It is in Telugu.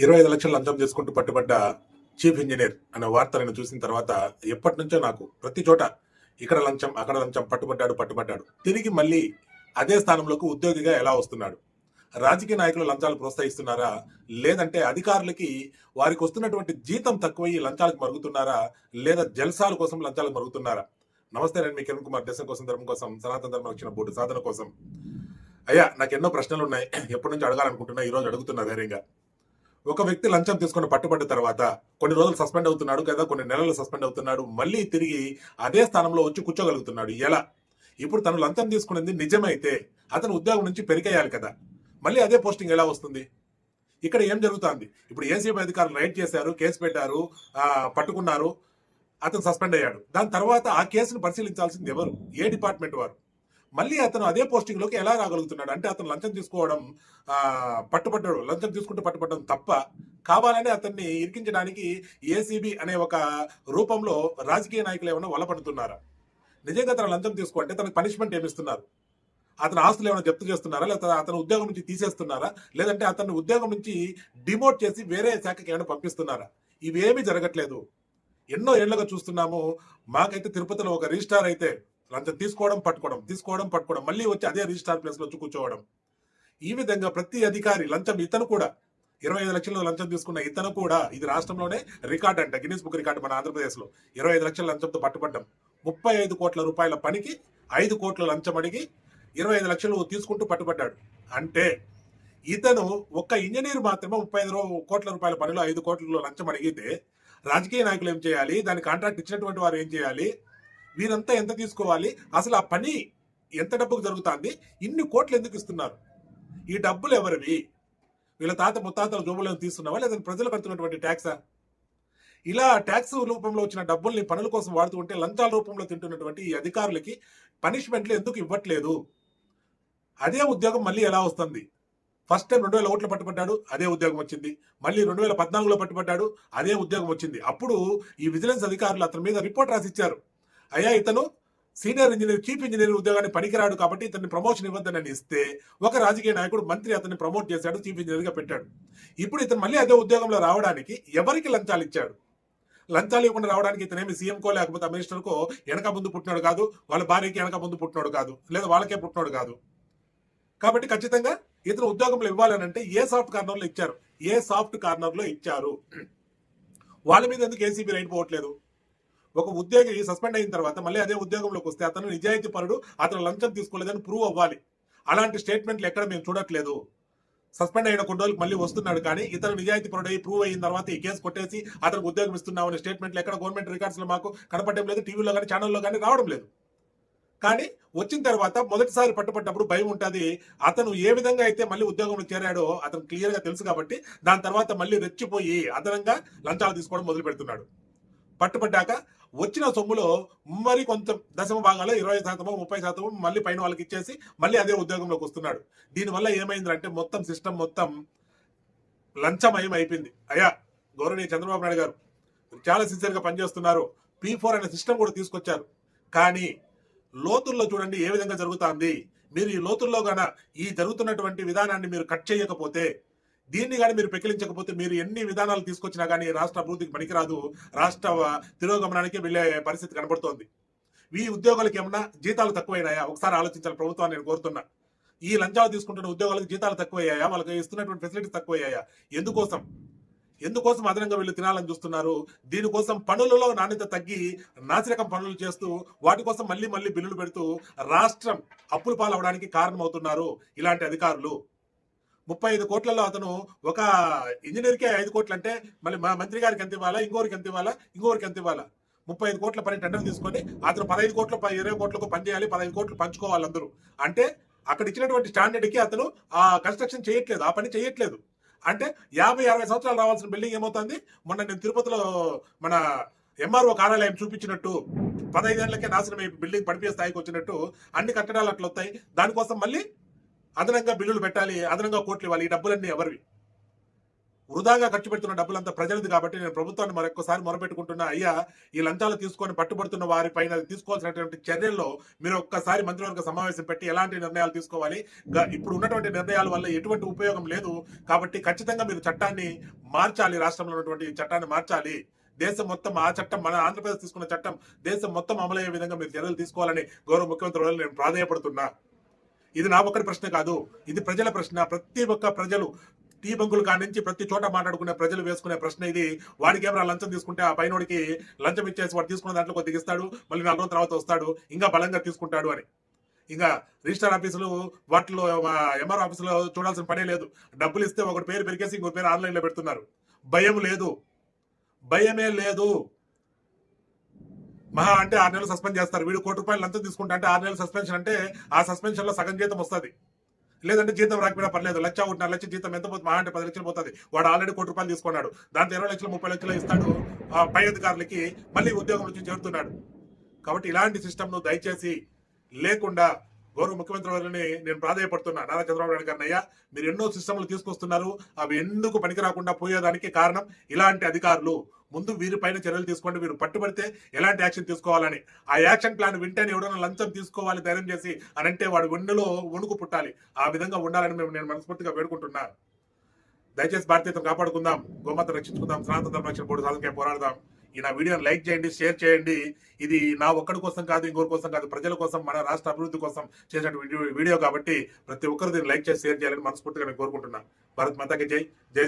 ఇరవై ఐదు లక్షలు లంచం చేసుకుంటూ పట్టుబడ్డ చీఫ్ ఇంజనీర్ అనే వార్త నేను చూసిన తర్వాత ఎప్పటి నుంచో నాకు ప్రతి చోట ఇక్కడ లంచం అక్కడ లంచం పట్టుబడ్డాడు పట్టుబడ్డాడు. తిరిగి మళ్ళీ అదే స్థానంలోకి ఉద్యోగిగా ఎలా వస్తున్నాడు? రాజకీయ నాయకులు లంచాలు ప్రోత్సహిస్తున్నారా? లేదంటే అధికారులకి వారికి వస్తున్నటువంటి జీతం తక్కువయ్యి లంచాలకు మరుగుతున్నారా? లేదా జల్సాల కోసం లంచాలకు మరుగుతున్నారా? నమస్తే నేను మీ కిరణ్ కుమార్. దేశం కోసం ధర్మం కోసం సనాతన ధర్మం వచ్చిన బోర్డు సాధన కోసం. అయ్యా నాకు ఎన్నో ప్రశ్నలు ఉన్నాయి. ఎప్పటి నుంచి అడగాలనుకుంటున్నా ఈరోజు అడుగుతున్నా ధైర్యంగా. ఒక వ్యక్తి లంచం తీసుకుని పట్టుబడ్డ తర్వాత కొన్ని రోజులు సస్పెండ్ అవుతున్నాడు కదా కొన్ని నెలలు సస్పెండ్ అవుతున్నాడు మళ్ళీ తిరిగి అదే స్థానంలో వచ్చి కూర్చోగలుగుతున్నాడు. ఎలా? ఇప్పుడు తను లంచం తీసుకున్నది నిజమైతే అతను ఉద్యోగం నుంచి పెరికేయాలి కదా. మళ్ళీ అదే పోస్టింగ్ ఎలా వస్తుంది? ఇక్కడ ఏం జరుగుతుంది? ఇప్పుడు ఏసీబీ అధికారులు రైడ్ చేశారు కేసు పెట్టారు పట్టుకున్నారు అతను సస్పెండ్ అయ్యాడు. దాని తర్వాత ఆ కేసును పరిశీలించాల్సింది ఎవరు? ఏ డిపార్ట్మెంట్ వారు? మళ్ళీ అతను అదే పోస్టింగ్లోకి ఎలా రాగలుగుతున్నాడు? అంటే అతను లంచం తీసుకోవడం పట్టుబడ్డాడు. లంచం తీసుకుంటూ పట్టుబడడం తప్ప కావాలని అతన్ని ఇరికించడానికి ఏసీబీ అనే ఒక రూపంలో రాజకీయ నాయకులు ఏమైనా వలపడుతున్నారా? నిజంగా తన లంచం తీసుకుంటే తనకు పనిష్మెంట్ ఏమిస్తున్నారు అతని ఆస్తులు ఏమైనా జప్తు చేస్తున్నారా? లేదా అతను ఉద్యోగం నుంచి తీసేస్తున్నారా? లేదంటే అతన్ని ఉద్యోగం నుంచి డిమోట్ చేసి వేరే శాఖకి ఏమైనా పంపిస్తున్నారా? ఇవేమీ జరగట్లేదు. ఎన్నో ఏళ్ళుగా చూస్తున్నాము. మాకైతే తిరుపతిలో ఒక రిజిస్టార్ అయితే లంచం తీసుకోవడం పట్టుకోవడం తీసుకోవడం పట్టుకోవడం మళ్ళీ వచ్చి అదే రిజిస్టార్ ప్లేస్లో వచ్చి కూర్చోవడం. ఈ విధంగా ప్రతి అధికారి లంచం ఇతను కూడా ఇరవై ఐదు లక్షల లంచం తీసుకున్న ఇతను కూడా ఇది రాష్ట్రంలోనే రికార్డ్ అంట గిన్నీస్ బుక్ రికార్డు మన ఆంధ్రప్రదేశ్లో. ఇరవై ఐదు లక్షల లంచంతో పట్టుబడ్డం. ముప్పై ఐదు కోట్ల రూపాయల పనికి ఐదు కోట్ల లంచం అడిగి ఇరవై ఐదు లక్షలు తీసుకుంటూ పట్టుబడ్డాడు. అంటే ఇతను ఒక్క ఇంజనీర్ మాత్రమే ముప్పై ఐదు కోట్ల రూపాయల పనిలో ఐదు కోట్లలో లంచం అడిగితే రాజకీయ నాయకులు ఏం చేయాలి? దాని కాంట్రాక్ట్ ఇచ్చినటువంటి వారు ఏం చేయాలి? వీరంతా ఎంత తీసుకోవాలి? అసలు ఆ పని ఎంత డబ్బుకు జరుగుతుంది? ఇన్ని కోట్లు ఎందుకు ఇస్తున్నారు? ఈ డబ్బులు ఎవరివి? వీళ్ళ తాత ముత్తాతల జోబులను తీస్తున్నావా లేదా ప్రజలు కడుతున్నటువంటి ట్యాక్సా? ఇలా ట్యాక్స్ రూపంలో వచ్చిన డబ్బుల్ని పనుల కోసం వాడుతూ ఉంటే లంచాల రూపంలో తింటున్నటువంటి ఈ అధికారులకి పనిష్మెంట్లు ఎందుకు ఇవ్వట్లేదు? అదే ఉద్యోగం మళ్ళీ ఎలా వస్తుంది? ఫస్ట్ టైం రెండు వేల ఓట్లు పట్టుబడ్డాడు అదే ఉద్యోగం వచ్చింది. మళ్ళీ రెండు వేల పద్నాలుగులో పట్టుబడ్డాడు అదే ఉద్యోగం వచ్చింది. అప్పుడు ఈ విజిలెన్స్ అధికారులు అతని మీద రిపోర్ట్ రాసి ఇచ్చారు అయ్యా ఇతను సీనియర్ ఇంజనీర్ చీఫ్ ఇంజనీర్ ఉద్యోగాన్ని పనికిరాడు కాబట్టి ఇతన్ని ప్రమోషన్ ఇవ్వద్దని ఇస్తే ఒక రాజకీయ నాయకుడు మంత్రి అతన్ని ప్రమోట్ చేశాడు చీఫ్ ఇంజనీర్గా పెట్టాడు. ఇప్పుడు ఇతను మళ్ళీ అదే ఉద్యోగంలో రావడానికి ఎవరికి లంచాలు ఇచ్చాడు? లంచాలు ఇవ్వకుండా రావడానికి ఇతనేమి సీఎంకో లేకపోతే మినిస్టర్కో వెనక ముందు పుట్టినాడు కాదు వాళ్ళ భార్యకి వెనక ముందు పుట్టినాడు కాదు లేదా వాళ్ళకే పుట్టినాడు కాదు. కాబట్టి ఖచ్చితంగా ఇతను ఉద్యోగంలో ఇవ్వాలనంటే ఏ సాఫ్ట్ కార్నర్లో ఇచ్చారు? ఏ సాఫ్ట్ కార్నర్లో ఇచ్చారు? వాళ్ళ మీద ఎందుకు ఏసీబీ రైట్ పోవట్లేదు? ఒక ఉద్యోగి సస్పెండ్ అయిన తర్వాత మళ్ళీ అదే ఉద్యోగంలోకి వస్తే అతను నిజాయితీ పరుడు అతను లంచం తీసుకోలేదని ప్రూవ్ అవ్వాలి. అలాంటి స్టేట్మెంట్లు ఎక్కడ మేము చూడట్లేదు. సస్పెండ్ అయిన కొన్ని రోజులకు మళ్ళీ వస్తున్నాడు కానీ ఇతను నిజాయితీ పరుడు అయ్యి ప్రూవ్ అయిన తర్వాత ఈ కేసు కొట్టేసి అతనికి ఉద్యోగం ఇస్తున్నాం అనే స్టేట్మెంట్లు ఎక్కడ గవర్నమెంట్ రికార్డ్స్లో మాకు కనపడడం లేదు టీవీలో కానీ ఛానల్లో కానీ రావడం లేదు. కానీ వచ్చిన తర్వాత మొదటిసారి పట్టుబడ్డప్పుడు భయం ఉంటుంది అతను ఏ విధంగా అయితే మళ్ళీ ఉద్యోగంలో చేరాడో అతను క్లియర్గా తెలుసు కాబట్టి దాని తర్వాత మళ్ళీ రెచ్చిపోయి అదనంగా లంచాలు తీసుకోవడం మొదలు పెడుతున్నాడు పట్టుపడ్డాక వచ్చిన సొమ్ములో మరి కొంత దశమ భాగంలో ఇరవై శాతము ముప్పై శాతము మళ్ళీ పైన వాళ్ళకి ఇచ్చేసి మళ్ళీ అదే ఉద్యోగంలోకి వస్తున్నాడు. దీనివల్ల ఏమైందంటే మొత్తం సిస్టమ్ మొత్తం లంచమయం అయిపోయింది. అయ్యా గౌరవనీయ చంద్రబాబు నాయుడు గారు చాలా సిన్సియర్గా పనిచేస్తున్నారు. పీ ఫోర్ అనే సిస్టమ్ కూడా తీసుకొచ్చారు. కానీ లోతుల్లో చూడండి ఏ విధంగా జరుగుతుంది. మీరు ఈ లోతుల్లో గన ఈ జరుగుతున్నటువంటి విధానాన్ని మీరు కట్ చేయకపోతే దీన్ని కానీ మీరు పెకిలించకపోతే మీరు ఎన్ని విధానాలు తీసుకొచ్చినా కానీ రాష్ట్ర అభివృద్ధికి పనికిరాదు. రాష్ట్ర తిరోగమనానికి వెళ్ళే పరిస్థితి కనబడుతోంది. ఈ ఉద్యోగులకు ఏమన్నా జీతాలు తక్కువైనాయా? ఒకసారి ఆలోచించాలి ప్రభుత్వాన్ని నేను కోరుతున్నా. ఈ లంచాలు తీసుకుంటున్న ఉద్యోగాలకు జీతాలు తక్కువయ్యాయా? వాళ్ళకి ఇస్తున్నటువంటి ఫెసిలిటీస్ తక్కువయ్యాయా? ఎందుకోసం? ఎందుకోసం అదనంగా వీళ్ళు తినాలని చూస్తున్నారు? దీనికోసం పనులలో నాణ్యత తగ్గి నాసిరకం పనులు చేస్తూ వాటి కోసం మళ్ళీ మళ్ళీ బిల్లులు పెడుతూ రాష్ట్రం అప్పులు పాలవడానికి కారణమవుతున్నారు ఇలాంటి అధికారులు. ముప్పై ఐదు కోట్లలో అతను ఒక ఇంజనీర్కే ఐదు కోట్లు అంటే మళ్ళీ మా మంత్రి గారికి ఎంత ఇవ్వాలా ఇంకోరికి ఎంత ఇవ్వాలా ఇంకోరికి ఎంత ఇవ్వాలా? ముప్పై ఐదు కోట్ల పని టెండర్ తీసుకొని అతను పదహైదు కోట్లు ఇరవై కోట్లకు పని చేయాలి పదహైదు కోట్లు పంచుకోవాలి అందరూ. అంటే అక్కడ ఇచ్చినటువంటి స్టాండర్డ్కి అతను ఆ కన్స్ట్రక్షన్ చేయట్లేదు ఆ పని చేయట్లేదు. అంటే యాభై అరవై సంవత్సరాలు రావాల్సిన బిల్డింగ్ ఏమవుతుంది? మొన్న నేను తిరుపతిలో మన ఎంఆర్ఓ కార్యాలయం చూపించినట్టు పదహైదేళ్ళకే నాశనం బిల్డింగ్ పడిపోయే స్థాయికి వచ్చినట్టు అన్ని కట్టడాలు అట్లా వస్తాయి. దానికోసం మళ్ళీ అదనంగా బిల్లులు పెట్టాలి అదనంగా కోట్లు ఇవ్వాలి ఈ డబ్బులన్నీ ఎవరివి? వృధాగా ఖర్చు పెడుతున్న డబ్బులంతా ప్రజలది కాబట్టి నేను ప్రభుత్వాన్ని మరొకసారి మొరపెట్టుకుంటున్నా అయ్యా ఈ లంచాలు తీసుకొని పట్టుబడుతున్న వారి పైన తీసుకోవాల్సినటువంటి చర్యల్లో మీరు ఒక్కసారి మంత్రివర్గ సమావేశం పెట్టి ఎలాంటి నిర్ణయాలు తీసుకోవాలి? ఇప్పుడు ఉన్నటువంటి నిర్ణయాల వల్ల ఎటువంటి ఉపయోగం లేదు కాబట్టి ఖచ్చితంగా మీరు చట్టాన్ని మార్చాలి రాష్ట్రంలో ఉన్నటువంటి చట్టాన్ని మార్చాలి. దేశం మొత్తం ఆ చట్టం మన ఆంధ్రప్రదేశ్ తీసుకున్న చట్టం దేశం మొత్తం అమలయ్యే విధంగా మీరు చర్యలు తీసుకోవాలని గౌరవ ముఖ్యమంత్రి నేను ప్రాధాయపడుతున్నా. ఇది నా ఒక్కరి ప్రశ్న కాదు ఇది ప్రజల ప్రశ్న. ప్రతి ఒక్క ప్రజలు టీ బంకులు కానించి నుంచి ప్రతి చోట మాట్లాడుకునే ప్రజలు వేసుకునే ప్రశ్న ఇది. వాడికి ఏమైనా లంచం తీసుకుంటే ఆ పైనోడికి లంచం ఇచ్చేసి వాడు తీసుకున్న దాంట్లో కొద్దిగా దిగిస్తాడు మళ్ళీ నాలుగు రోజుల తర్వాత వస్తాడు ఇంకా బలంగా తీసుకుంటాడు అని. ఇంకా రిజిస్టర్ ఆఫీసులు వాటిలో ఎంఆర్ ఆఫీసులో చూడాల్సిన పనే లేదు. డబ్బులు ఇస్తే ఒకటి పేరు పెరిగేసి ఇంకో పేరు ఆన్లైన్లో పెడుతున్నారు. భయం లేదు. భయమే లేదు. మహా అంటే ఆరు నెలలు సస్పెండ్ చేస్తారు. వీడు కోటి రూపాయలు లంచం తీసుకుంటా అంటే ఆరు నెలలు సస్పెన్షన్ అంటే ఆ సస్పెన్షన్లో సగం జీతం వస్తుంది. లేదంటే జీతం రాకపోయినా పర్లేదు. లక్ష ఒకటిన్నర లక్ష జీతం ఎంత పోతుంది? మహా అంటే పది లక్షలు పోతుంది. వాడు ఆల్రెడీ కోటి రూపాయలు తీసుకున్నాడు. దాంతో ఇరవై లక్షలు ముప్పై లక్షలు ఇస్తాడు ఆ పై అధికారులకి. మళ్ళీ ఉద్యోగం నుంచి చేరుతున్నాడు. కాబట్టి ఇలాంటి సిస్టమ్ను దయచేసి లేకుండా గౌరవ ముఖ్యమంత్రి వారిని నేను ప్రాధాయపడుతున్నా. నారా చంద్రబాబు నాయుడు గారిని అయ్యా మీరు ఎన్నో సిస్టమ్లు తీసుకొస్తున్నారు. అవి ఎందుకు పనికి రాకుండా పోయేదానికి కారణం ఇలాంటి అధికారులు. ముందు వీరిపైన చర్యలు తీసుకోండి. వీరు పట్టుబడితే ఎలాంటి యాక్షన్ తీసుకోవాలని. ఆ యాక్షన్ ప్లాన్ వింటేనే ఎవడైనా లంచం తీసుకోవాలి ధైర్యం చేసి అని అంటే వాడు ఒండులో వణుకు పుట్టాలి. ఆ విధంగా ఉండాలని మేము నేను మనస్ఫూర్తిగా వేడుకుంటున్నా. దయచేసి భారతీయతను కాపాడుకుందాం గోమాత రక్షించుకుందాం సనాతన ధర్మ రక్షణ బోర్డు సాధనకే పోరాడదాం. ఈ నా వీడియోని లైక్ చేయండి షేర్ చేయండి. ఇది నా ఒక్కడి కోసం కాదు ఇంకోరి కోసం కాదు ప్రజల కోసం మన రాష్ట్ర అభివృద్ధి కోసం చేసినటువంటి వీడియో వీడియో కాబట్టి ప్రతి ఒక్కరు దీన్ని లైక్ చేసి షేర్ చేయాలని మనస్ఫూర్తిగా నేను కోరుకుంటున్నాను భారత్ మాతాకి జై. జై